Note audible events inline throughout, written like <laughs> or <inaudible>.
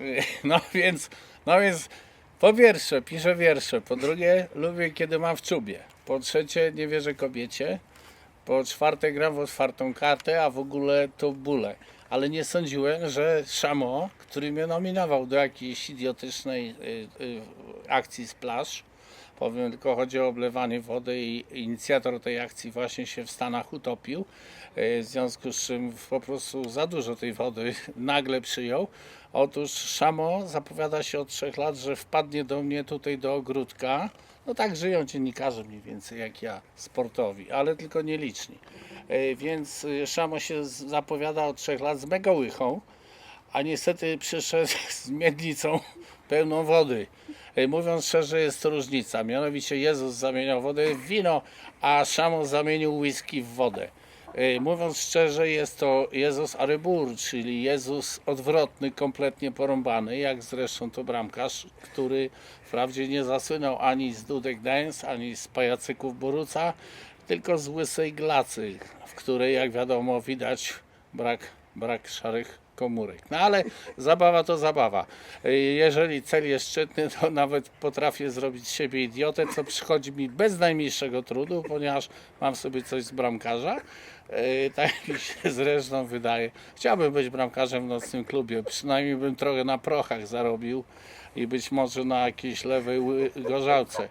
<laughs> No więc, no więc po pierwsze piszę wiersze, po drugie lubię kiedy mam w czubie, po trzecie nie wierzę kobiecie, po czwarte gram w otwartą kartę, a w ogóle to bóle. Ale nie sądziłem, że Szamo, który mnie nominował do jakiejś idiotycznej y, y, akcji z plaż, powiem tylko chodzi o oblewanie wody i inicjator tej akcji właśnie się w Stanach utopił, y, w związku z czym po prostu za dużo tej wody <laughs> nagle przyjął. Otóż Szamo zapowiada się od trzech lat, że wpadnie do mnie tutaj do ogródka. No tak żyją dziennikarze mniej więcej jak ja, sportowi, ale tylko nieliczni. Y, Więc y, Szamo się zapowiada od trzech lat z mega łychą, a niestety przyszedł <laughs> z miednicą pełną wody. Y, Mówiąc szczerze, jest różnica. Mianowicie Jezus zamieniał wodę w wino, a Szamo zamienił whisky w wodę. Y, Mówiąc szczerze, jest to Jezus Arybur, czyli Jezus odwrotny, kompletnie porąbany, jak zresztą to bramkarz, który wprawdzie nie zasłynął ani z Dudek Dance, ani z pajacyków Boruca, tylko z łysej glacy, w której, jak wiadomo, widać brak, brak szarych komórek. No ale zabawa to zabawa. Y, Jeżeli cel jest szczytny, to nawet potrafię zrobić siebie idiotę, co przychodzi mi bez najmniejszego trudu, ponieważ mam sobie coś z bramkarza. Y, Tak mi się <laughs> zresztą wydaje. Chciałbym być bramkarzem w nocnym klubie. Przynajmniej bym trochę na prochach zarobił i być może na jakiejś lewej gorzałce.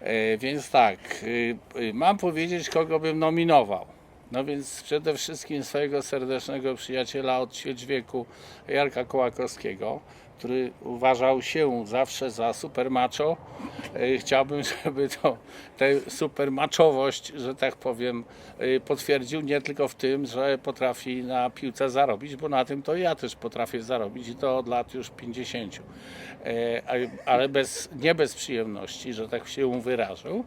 E, Więc tak, y, y, mam powiedzieć, kogo bym nominował. No więc przede wszystkim swojego serdecznego przyjaciela od wieku, Jarka Kołakowskiego, który uważał się zawsze za super macho. E, Chciałbym, <laughs> żeby to tę super maczowość, że tak powiem, e, potwierdził nie tylko w tym, że potrafi na piłce zarobić, bo na tym to ja też potrafię zarobić i to od lat już 50. E, Ale bez, nie bez przyjemności, że tak się wyrażę.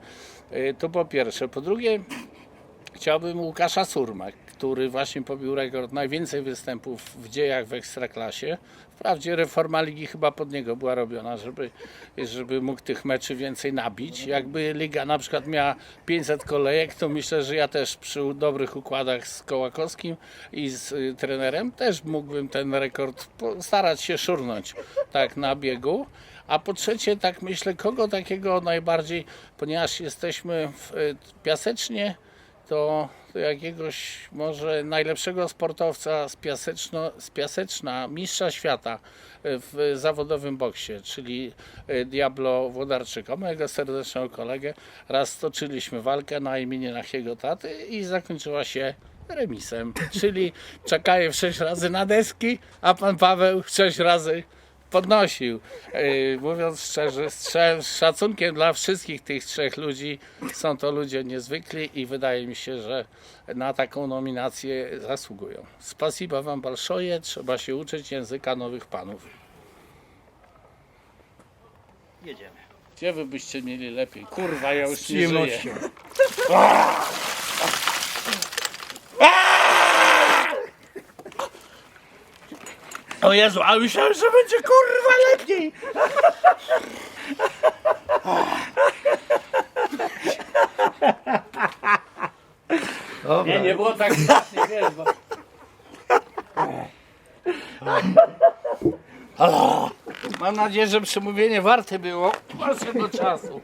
E, To po pierwsze. Po drugie, chciałbym Łukasza Surma, który właśnie pobił rekord najwięcej występów w dziejach w Ekstraklasie. Wprawdzie reforma ligi chyba pod niego była robiona, żeby, żeby mógł tych meczy więcej nabić. Jakby liga na przykład miała 500 kolejek, to myślę, że ja też przy dobrych układach z Kołakowskim i z y, trenerem też mógłbym ten rekord starać się szurnąć tak na biegu. A po trzecie, tak myślę, kogo takiego najbardziej, ponieważ jesteśmy w y, Piasecznie, to jakiegoś może najlepszego sportowca z, Piaseczno, z Piaseczna, mistrza świata w zawodowym boksie, czyli y, Diablo Włodarczyka, mojego serdecznego kolegę. Raz stoczyliśmy walkę na imieninach jego taty i zakończyła się remisem, czyli czekają sześć razy na deski, a pan Paweł sześć razy podnosił. Yy, Mówiąc szczerze, z szacunkiem dla wszystkich tych trzech ludzi, są to ludzie niezwykli i wydaje mi się, że na taką nominację zasługują. Spasiba wam balszoje, trzeba się uczyć języka nowych panów. Jedziemy. Gdzie wy byście mieli lepiej? Kurwa, ja już Z nie żyję. <laughs> O Jezu, a myślałem, że będzie kurwa lepiej. Nie, nie było tak strasznie, wiesz, bo... Mam nadzieję, że przemówienie warte było waszego czasu.